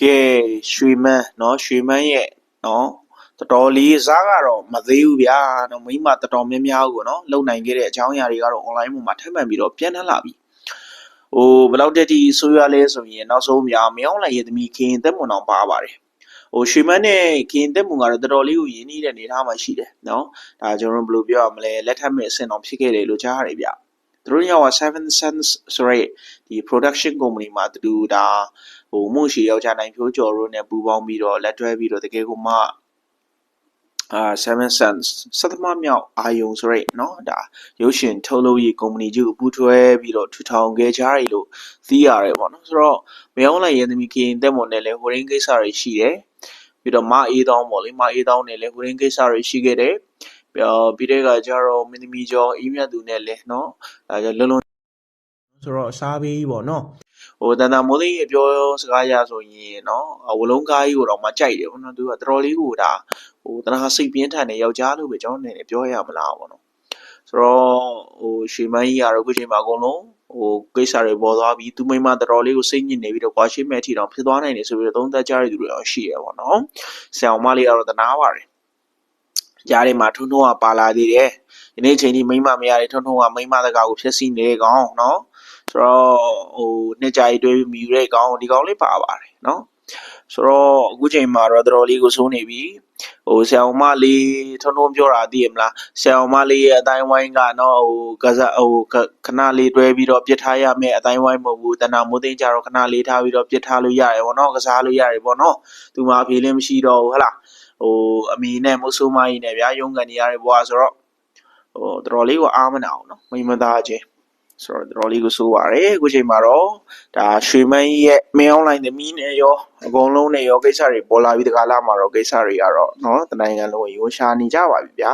ကဲရွှေမန်းเนาะရွှေမန်းရဲ့เนาะတော်တော်လေးစားကတော့မသေးဘူးဗျာเนาะမိမတော်တော်များများကိုเนาะလုံနိုင်ခဲ့တဲ့အကြောင်းအရာတွေကတော့ online ပေါ်မှာထပ်မံပြီးတော့ပြန်ထန်လာပြီဟိုဘယ်လောက်တက်တီဆိုရလဲဆိုရင်နောက်ဆုံးများမယောင်းလိုက်ရဲ့သမီးခင်သက်မွန်အောင်ပါပါတယ်ဟိုရွှေမန်းနဲ့ခင်သက်မွန်ကတော့တော်တော်လေးကိုရင်းနှီးတဲ့နေသားမှာရှိတယ်เนาะဒါကျွန်တော်တို့ဘယ်လိုပြောရမလဲလက်ထပ်မဲ့အဆင့်အောင်ဖြစ်ခဲ့တယ်လို့ကြားရတယ်ဗျ သူတို့ရော7 cents ဆိုရဲဒီ production company မှာတူဒါဟိုမှုရှိယောက်ျားနိုင်ဖြိုးကျော်တို့နဲ့ပူးပေါင်းပြီးတော့လက်တွဲပြီးတော့တကယ်ကိုမှအာ7 cents စသမားမြောက်အာယုံဆိုရဲเนาะဒါရုပ်ရှင်ထုတ်လုပ်ရေး company ကြီးကိုပူးတွဲပြီးတော့ထူထောင်ခဲ့ကြတယ်လို့သိရတယ်ပေါ့နော်ဆိုတော့မယောင်းလိုက်ရဲ့သမီးခင်တက်မွန်နဲ့လည်းဟိုရင်းကိစ္စတွေရှိတယ်ပြီးတော့မအေးတောင်းပေါ့လေမအေးတောင်းနဲ့လည်းဟိုရင်းကိစ္စတွေရှိခဲ့တယ် ပြီးတော့ပြီးတဲ့ကကျတော့မင်းသမီးကျော်အေးမြတ်သူနဲ့လည်းเนาะဒါကြလုံးလုံးဆိုတော့အစားပေးကြီးပေါ့နော်ဟိုတန်တာမိုးသိန်းရဲ့ပြောစကားရဆိုရင်เนาะဝလုံးကားကြီးကိုတော့မကြိုက်တယ်ပေါ့နော်သူကတော်တော်လေးကိုဒါဟိုတနာစိတ်ပြင်းထန်တဲ့ယောက်ျားလို့ပဲကျွန်တော်အနေနဲ့ပြောရမလားပေါ့နော်ဆိုတော့ဟိုရွှေမန်းကြီးကတော့အခုချိန်မှာအကုန်လုံးဟိုကိစ္စတွေပေါ်သွားပြီးသူမိမတော်တော်လေးကိုစိတ်ညစ်နေပြီးတော့ကွာရှိမဲ့အထီတောင်ဖြစ်သွားနိုင်တယ်ဆိုပြီးတော့သုံးသက်ကြရတဲ့သူတွေရောရှိရပေါ့နော်ဆရာမလေးကတော့တနာပါတယ် ကြားထဲမှာထုံထုံကပါလာသေးတယ်ဒီနေ့ချိန်ဒီမိမမရတဲ့ထုံထုံကမိမတကာကိုဖျက်ဆီးနေကောင်နော်ဆိုတော့ဟိုနှစ်ကြာကြီးတွေးပြီးမြူတဲ့ကောင်ဒီကောင်လေးပါပါတယ်နော်ဆိုတော့အခုချိန်မှာတော့တော်တော်လေးကိုစိုးနေပြီ ဟိုဆရာမလေးထုံထုံပြောတာသိရမလားဆရာမလေးရဲ့အတိုင်းဝိုင်းကတော့ဟိုကစားဟိုခဏလေးတွဲပြီးတော့ပြစ်ထားရမယ်အတိုင်းဝိုင်းမဟုတ်ဘူးတဏမိုးသိန်းကြတော့ခဏလေးထားပြီးတော့ပြစ်ထားလို့ရတယ်ပေါ့နော်ကစားလို့ရတယ်ပေါ့နော်သူမှအဖေလည်းမရှိတော့ဘူးဟဟလားဟိုအမီနဲ့မိုးဆိုးမကြီးနဲ့ဗျာရုံးကန်နေရတယ်ဘွာဆိုတော့ဟိုတော်တော်လေးကိုအားမနာအောင်နော်မိမသားချင်း ဆိုတော့တော်တော်လေးကိုစိုးပါတယ်အခုချိန်မှာတော့ဒါရွှေမန်းရဲ့ main online သမီးနဲ့ရောအကုန်လုံးနဲ့ရောကိစ္စတွေပေါ်လာပြီးတကားလာမှာတော့ကိစ္စတွေကတော့နော်တနိုင်ငံလုံးရိုးရှားနေကြပါပြီဗျာ